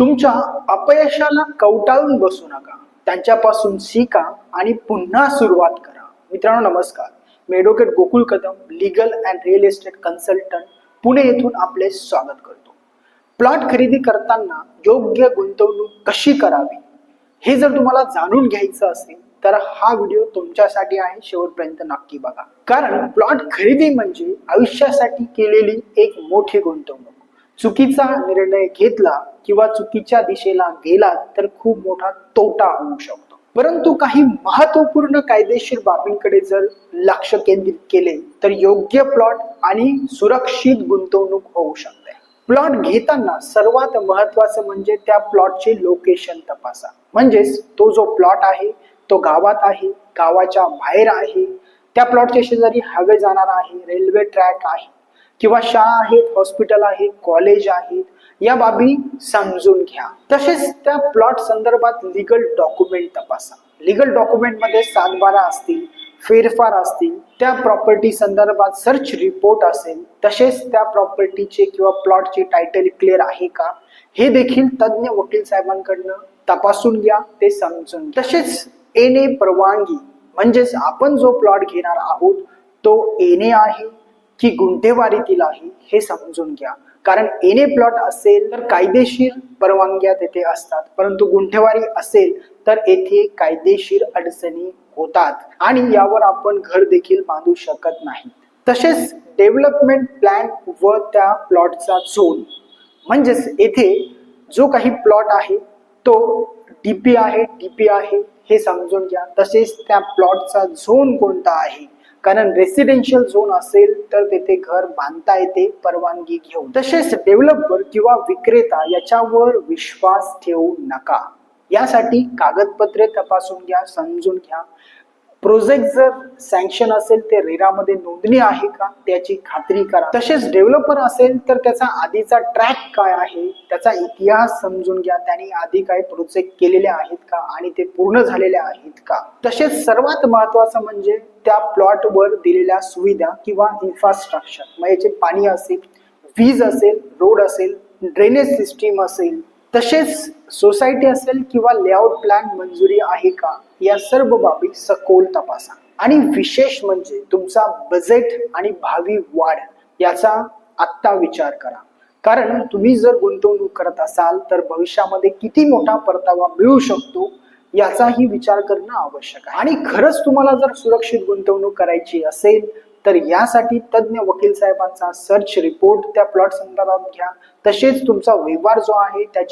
तुमच्या अपयशाला कवटाळून बसू नका. त्यांच्यापासून शिका आणि पुन्हा सुरुवात करा. मित्रांनो नमस्कार. मी advocate Gokul Kadam legal and real estate consultant Pune येथून आपले स्वागत करतो. प्लॉट खरेदी करताना योग्य गुंतवणूक कशी करावी? हे जर तुम्हाला जाणून घ्यायचं असेल तर हा व्हिडिओ तुमच्यासाठी आहे. शेवटपर्यंत नक्की बघा. कारण प्लॉट खरेदी म्हणजे आयुष्यासाठी केलेली एक मोठी गुंतवणूक. चुकीचा निर्णय घेतला किंवा चुकीच्या दिशेला गेला तर खूप मोठा तोटा होऊ शकतो. परंतु काही महत्त्वपूर्ण कायदेशीर बाबींकडे जर लक्ष केंद्रित केले तर योग्य प्लॉट आणि सुरक्षित गुंतवणूक होऊ शकते. प्लॉट घेताना सर्वात महत्वाचं म्हणजे त्या प्लॉटचे लोकेशन तपासा. म्हणजेच तो जो प्लॉट आहे तो गावात आहे गावाच्या बाहेर आहे त्या प्लॉटच्या शेजारी हवे जाणार आहे रेल्वे ट्रॅक आहे किंवा शाळा आहेत हॉस्पिटल आहेत कॉलेज आहेत या बाबी समजून घ्या. तसेच त्या प्लॉट संदर्भात लिगल डॉक्युमेंट तपासा. लिगल डॉक्युमेंटमध्ये सातबारा असतील फेरफार असतील त्या प्रॉपर्टी संदर्भात सर्च रिपोर्ट असेल तसेच त्या प्रॉपर्टीचे किंवा प्लॉटचे टायटल क्लिअर आहे का? हे देखील तज्ज्ञ वकील साहेबांकडनं तपासून घ्या ते समजून तसेच एने परवानगी म्हणजेच आपण जो प्लॉट घेणार आहोत तो एने आहे. की गुंठेवारीतील आहे हे समजून घ्या. कारण एने प्लॉट असेल तर कायदेशीर परवानग्या तेथे असतात. परंतु गुंठेवारी असेल तर येथे कायदेशीर अडचणी होतात आणि यावर आपण घर देखील बांधू शकत नाही. तसेच डेव्हलपमेंट प्लॅन व त्या प्लॉटचा झोन. म्हणजेच येथे जो काही प्लॉट आहे तो डीपी आहे डीपी आहे हे समजून घ्या. तसेच त्या प्लॉटचा झोन कोणता आहे? कारण रेसिडेन्शियल झोन असेल तर तेथे घर बांधता येते परवानगी घेऊन. तसेच डेव्हलपर किंवा विक्रेता याच्यावर विश्वास ठेवू नका. यासाठी कागदपत्रे तपासून घ्या समजून घ्या. प्रोजेक्ट जर सँक्शन असेल ते रेरामध्ये नोंदणी आहे का? त्याची खात्री करा. तसेच डेव्हलपर असेल तर त्याचा आधीचा ट्रॅक काय आहे? त्याचा इतिहास समजून घ्या. त्याने आधी काय प्रोजेक्ट केलेले आहेत का? आणि ते पूर्ण झालेले आहेत का? तसेच सर्वात महत्वाचं म्हणजे त्या प्लॉटवर दिलेल्या सुविधा किंवा इन्फ्रास्ट्रक्चर मग याचे पाणी असेल वीज असेल रोड असेल ड्रेनेज सिस्टीम असेल तसेच सोसायटी असेल किंवा लेआउट प्लॅन मंजुरी आहे का या सर्व बाबी सखोल तपासा. आणि विशेष म्हणजे तुमचा बजेट आणि भावी वाढ याचा आत्ता विचार करा. कारण तुम्ही जर गुंतवणूक करत असाल तर भविष्यामध्ये किती मोठा परतावा मिळू शकतो याचाही विचार करणं आवश्यक आहे. आणि खरंच तुम्हाला जर सुरक्षित गुंतवणूक करायची असेल तर यासाठी तज्ज्ञ वकील साहेबांचा सर्च रिपोर्ट त्या प्लॉट संदर्भात घ्या. तसेच तुमचा व्यवहार जो आहे त्याची